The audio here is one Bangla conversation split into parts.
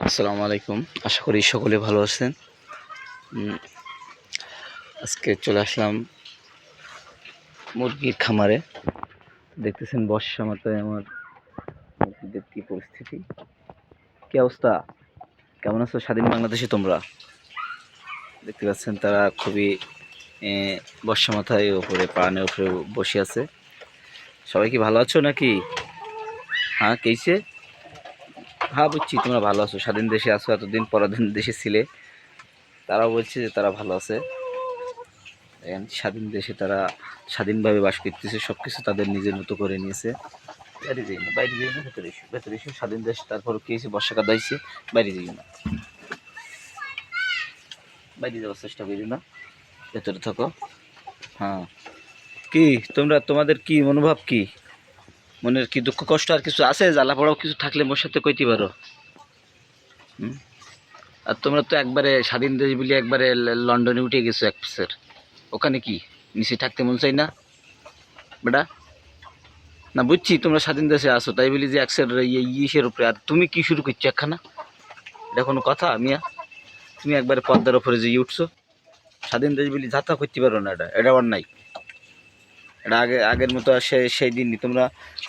আসসালামু আলাইকুম। আশা করি সকলে ভালো আছেন। আজকে চলে আসলাম মুরগির খামারে। দেখতেছেন বর্ষা মাথায় আমার মুরগিদের কী পরিস্থিতি? কী অবস্থা? কেমন আছো? স্বাধীন বাংলাদেশে তোমরা? দেখতে পাচ্ছেন তারা খুবই বর্ষা মাথায় উপরে পানের উপরে বসে আছে। সবাই কি ভালো আছো নাকি? হ্যাঁ কেছে হ্যাঁ বুঝছি, তোমরা ভালো আছো। স্বাধীন দেশে আছো, এতদিন পরাধীন দেশে ছিলে। তারাও বলছে যে তারা ভালো আছে। স্বাধীন দেশে তারা স্বাধীনভাবে বাস করতেছে সব কিছু তাদের নিজের মতো করে নিয়েছে। বাইরে যাই না, বাইরে যাই না, ভেতরে এসো ভেতরে এসো। স্বাধীন দেশ তারপর কি হয়েছে বর্ষাকাল হয়েছে বাইরে যাই না। বাইরে যাওয়ার চেষ্টা করি না, ভেতরে থাকো। হ্যাঁ। কি, তোমরা, তোমাদের কি মনোভাব কি? মনের কি দুঃখ, কষ্ট আর কিছু আছে? জ্বালা পড়াও কিছু থাকলে মোর সাথে কইতে পারো? আর তোমরা তো একবারে স্বাধীন দেশ বলে একবারে লন্ডনে উঠে গেছো এক পিসের ওখানে কি? নিচে থাকতে মন চাই না? বেটা? না বুঝছি তোমরা স্বাধীন দেশে আসো তাই বলি যে একসের ইয়ে ইসের উপরে। আর তুমি কি শুরু করছ একখানা? এটা কোনো কথা, মিয়া? তুমি একবারে পদ্মার ওপরে যে উঠছো। স্বাধীন দেশ বলি যাত্রা করতে পারো না এটা এটা অন্যায়। এটা আগে, আগের মতো আর সেই দিনই তোমরা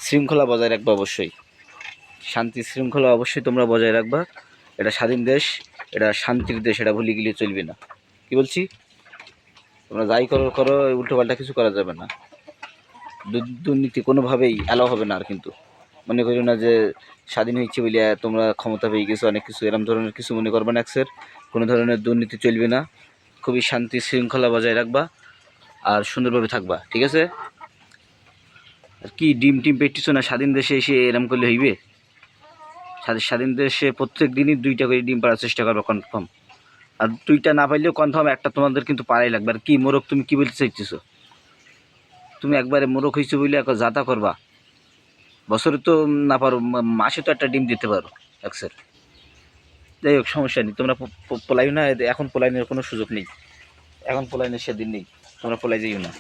শৃঙ্খলা বজায় রাখবে অবশ্যই। শান্তি শৃঙ্খলা অবশ্যই তোমরা বজায় রাখবা। এটা স্বাধীন দেশ, এটা শান্তির দেশ, এটা ভুলে গেলে চলবে না। কি বলছি? তোমরা যাই করো করো উল্টো পাল্টা কিছু করা যাবে না। দুর্নীতি কোনোভাবেই অ্যালাও হবে না আর কিন্তু। মনে করি না যে স্বাধীন হয়েছে বলে তোমরা ক্ষমতা পেয়ে গেছো, অনেক কিছু, এরম ধরনের কিছু মনে করবে না একসের কোনো ধরনের দুর্নীতি চলবে না। খুবই শান্তি শৃঙ্খলা বজায় রাখবা। আর সুন্দরভাবে থাকবা, ঠিক আছে? আর কি, ডিম টিম পেটিস না? স্বাধীন দেশে এসে এরম করলে হইবে? স্বাধী- স্বাধীন দেশে প্রত্যেক দিনই দুইটা করে ডিম পাড়ার চেষ্টা করবে কনফার্ম আর দুইটা না পাইলেও কনফার্ম একটা তোমাদের কিন্তু পাড়াই লাগবে। আর কি, মোরগ তুমি কি বলতে চাইতেছো? তুমি একবারে মোরগ হয়েছো বলে এক যাতা করবা। বছরে তো না পারো মাসে তো একটা ডিম দিতে পারো একসের যাই হোক, সমস্যা নেই, তোমরা প- প- না, এখন পলাইনের কোনো সুযোগ নেই। এখন পলাইনের সেদিন নেই। তোমরা পলাই যাইও না।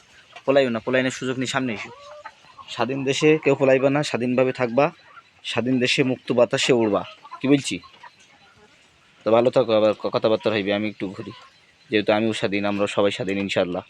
পলাইও না পলাইনের সুযোগ নেই, সামনে এসো। স্বাধীন দেশে কেউ পলাইবা না, স্বাধীনভাবে থাকবা, স্বাধীন দেশে মুক্ত বাতাসে উড়বা। কি বলছি? তো ভালো থাকো, আবার কথাবার্তা হইবে, আমি একটু ঘুরি। যেহেতু আমিও স্বাধীন আমরা সবাই স্বাধীন ইনশাল্লাহ